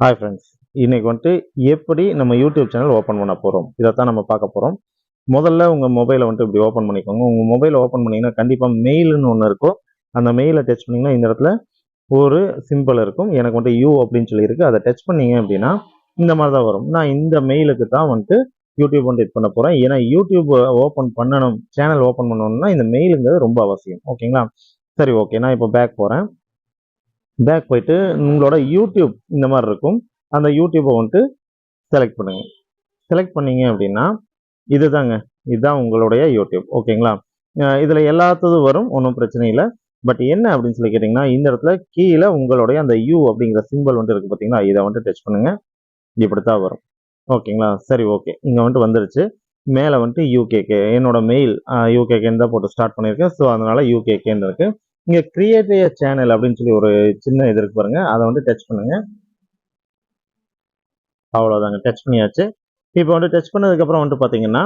Hi friends இன்னைக்கு வந்துட்டு எப்படி நம்ம யூடியூப் சேனல் ஓப்பன் பண்ண போகிறோம் இதைத்தான் நம்ம பார்க்க போகிறோம் முதல்ல உங்கள் மொபைலை வந்துட்டு இப்படி ஓப்பன் பண்ணிக்கோங்க. உங்கள் மொபைலை ஓப்பன் பண்ணிங்கன்னா கண்டிப்பாக மெயில்னு ஒன்று இருக்கும் அந்த மெயிலை டச் பண்ணிங்கன்னா இந்த இடத்துல ஒரு சிம்பிள் இருக்கும். எனக்கு வந்துட்டு யூ அப்படின்னு சொல்லியிருக்கு அதை டச் பண்ணீங்க அப்படின்னா இந்த மாதிரி தான் வரும். நான் இந்த மெயிலுக்கு தான் வந்துட்டு யூடியூப் வந்துட்டு இது பண்ண போகிறேன் ஏன்னா யூடியூப் ஓப்பன் பண்ணணும் சேனல் ஓப்பன் பண்ணணும்னா இந்த மெயிலுங்கிறது ரொம்ப அவசியம். ஓகேங்களா சரி ஓகே நான் இப்போ பேக் போகிறேன் பேக் போயிட்டு உங்களோட யூடியூப் இந்த மாதிரி இருக்கும். அந்த யூடியூப்பை வந்துட்டு செலக்ட் பண்ணுங்கள் செலக்ட் பண்ணீங்க அப்படின்னா இதுதாங்க. இதுதான் உங்களுடைய யூடியூப் ஓகேங்களா இதில் எல்லாத்ததும் வரும். ஒன்றும் பிரச்சனை இல்லை. பட் என்ன அப்படின்னு சொல்லி கேட்டிங்கன்னா இந்த இடத்துல கீழே உங்களுடைய அந்த யூ அப்படிங்கிற சிம்பிள் வந்துட்டு இருக்குது பார்த்தீங்களா இதை வந்துட்டு டச் பண்ணுங்க. இப்படித்தான் வரும். ஓகேங்களா சரி ஓகே இங்கே வந்துட்டு வந்துருச்சு. மேலே வந்துட்டு யூகேகே என்னோட மெயில் யூகேகேன்னு தான் போட்டு ஸ்டார்ட் பண்ணியிருக்கேன். ஸோ அதனால் யூகேகேன்னு இருக்குது இங்கே கிரியேட் சேனல் அப்படின்னு சொல்லி ஒரு சின்ன இது இருக்கு பாருங்க. அதை வந்து டச் பண்ணுங்க. அவ்வளோதாங்க டச் பண்ணியாச்சு. இப்போ வந்து டச் பண்ணதுக்கப்புறம் வந்துட்டு பார்த்தீங்கன்னா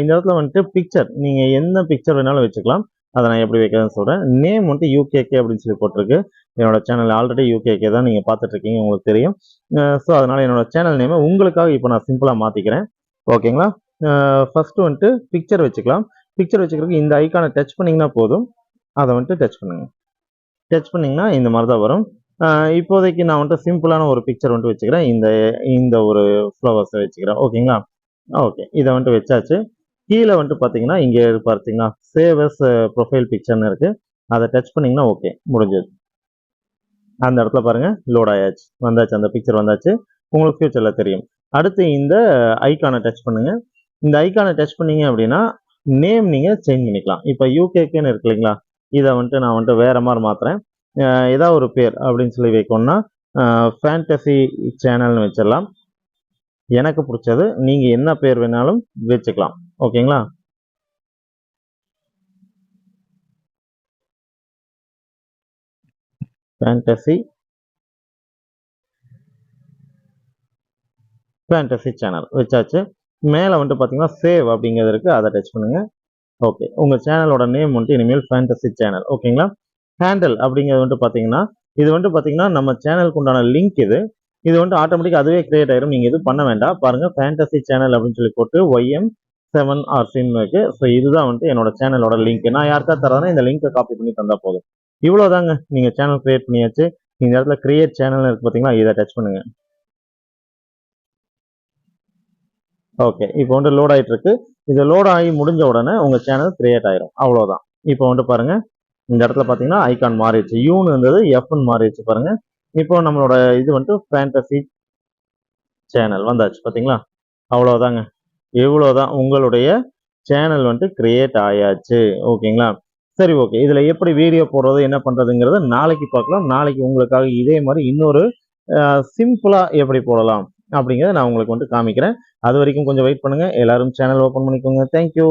இந்த இடத்துல வந்துட்டு பிக்சர் நீங்கள் என்ன பிக்சர் வேணாலும் வச்சுக்கலாம். அதை நான் எப்படி வைக்கிறதுன்னு சொல்கிறேன் நேம் வந்துட்டு யூகேகே அப்படின்னு சொல்லி போட்டிருக்கு. என்னோட சேனல் ஆல்ரெடி யூகேகே தான் நீங்கள் பார்த்துட்ருக்கீங்க உங்களுக்கு தெரியும். ஸோ அதனால என்னோட சேனல் நேமை உங்களுக்காக இப்போ நான் சிம்பிளாக மாற்றிக்கிறேன் ஓகேங்களா ஃபஸ்ட்டு வந்துட்டு பிக்சர் வச்சுக்கலாம். பிக்சர் வச்சுக்கிறதுக்கு இந்த ஐக்கானை டச் பண்ணிங்கன்னா போதும். அதை வந்துட்டு டச் பண்ணுங்க. டச் பண்ணிங்கன்னா இந்த மாதிரி தான் வரும் இப்போதைக்கு நான் வந்துட்டு சிம்பிளான ஒரு பிக்சர் வந்துட்டு வச்சுக்கிறேன். இந்த இந்த ஒரு ஃப்ளவர்ஸை வச்சுக்கிறேன். ஓகேங்களா? ஓகே. இதை வந்துட்டு வச்சாச்சு. கீழே வந்துட்டு பார்த்தீங்கன்னா இங்கே பார்த்தீங்கன்னா சேவஸ் ப்ரொஃபைல் பிக்சர்னு இருக்குது அதை டச் பண்ணிங்கன்னா ஓகே. முடிஞ்சது அந்த இடத்துல பாருங்கள் லோட் ஆயாச்சு. வந்தாச்சு. அந்த பிக்சர் வந்தாச்சு. உங்களுக்கு ஃபியூச்சரில் தெரியும். அடுத்து இந்த ஐக்கானை டச் பண்ணுங்கள் இந்த ஐக்கானை டச் பண்ணீங்க அப்படின்னா நேம் நீங்கள் சேஞ்ச் பண்ணிக்கலாம். இப்போ யூகேக்குன்னு இருக்கு இல்லைங்களா? இதை வந்துட்டு நான் வந்துட்டு வேறு மாதிரி மாற்றுறேன் ஏதாவது ஒரு பேர் அப்படின்னு சொல்லி வைக்கணும்னா ஃபேண்டசி சேனல்னு வச்சிடலாம். எனக்கு பிடிச்சது நீங்கள் என்ன பேர் வேணாலும் வச்சுக்கலாம். ஓகேங்களா? ஃபேண்டசி ஃபேண்டசி சேனல் வச்சாச்சு. மேலே வந்துட்டு பார்த்தீங்கன்னா சேவ் அப்படிங்கிறது இருக்குது அதை டச் பண்ணுங்கள் ஓகே உங்கள் சேனலோட நேம் வந்துட்டு இனிமேல் ஃபேண்டசி சேனல் ஓகேங்களா ஹேண்டில் அப்படிங்கிறது வந்துட்டு பார்த்தீங்கன்னா இது வந்துட்டு பார்த்தீங்கன்னா நம்ம சேனலுக்கு உண்டான லிங்க் இது. இது வந்துட்டு ஆட்டோமேட்டிக் அதுவே கிரியேட் ஆயிரும். நீங்கள் எதுவும் பண்ண வேண்டாம். பாருங்க ஃபேண்டசி சேனல் அப்படின்னு சொல்லி போட்டு ஒய்எம் செவன் ஆர் சின் இருக்கு. ஸோ இதுதான் வந்துட்டு என்னோட சேனலோட லிங்க் நான் யாருக்கா தரேன்னா இந்த லிங்கை காப்பி பண்ணி தந்தால் போதும். இவ்வளோதாங்க நீங்கள் சேனல் கிரியேட் பண்ணியாச்சு. இந்த இடத்துல கிரியேட் சேனல் இருக்கு பார்த்தீங்களா இதை டச் பண்ணுங்கள் ஓகே இப்போ வந்து லோட் ஆகிட்டு இருக்கு இது லோட் ஆகி முடிஞ்ச உடனே உங்கள் சேனல் கிரியேட் ஆயிரும். அவ்வளோதான் இப்போ வந்துட்டு பாருங்க இந்த இடத்துல பார்த்தீங்கன்னா ஐகான் மாறிடுச்சு. யூன்னு இருந்தது எஃப்னு மாறிடுச்சு பாருங்க. இப்போ நம்மளோட இது வந்துட்டு ஃபேண்டசி சேனல் வந்தாச்சு பார்த்தீங்களா அவ்வளோதாங்க இவ்வளோதான் உங்களுடைய சேனல் வந்துட்டு கிரியேட் ஆயாச்சு. ஓகேங்களா? சரி ஓகே இதில் எப்படி வீடியோ போடுறது என்ன பண்ணுறதுங்கிறத நாளைக்கு பார்க்கலாம். நாளைக்கு உங்களுக்காக இதே மாதிரி இன்னொரு சிம்பிளாக எப்படி போடலாம்? அப்படிங்கிறத நான் உங்களுக்கு வந்துட்டு காமிக்கிறேன். அது வரைக்கும் கொஞ்சம் வெயிட் பண்ணுங்கள் எல்லாரும் சேனல் ஓப்பன் பண்ணிக்கோங்க. தேங்க்யூ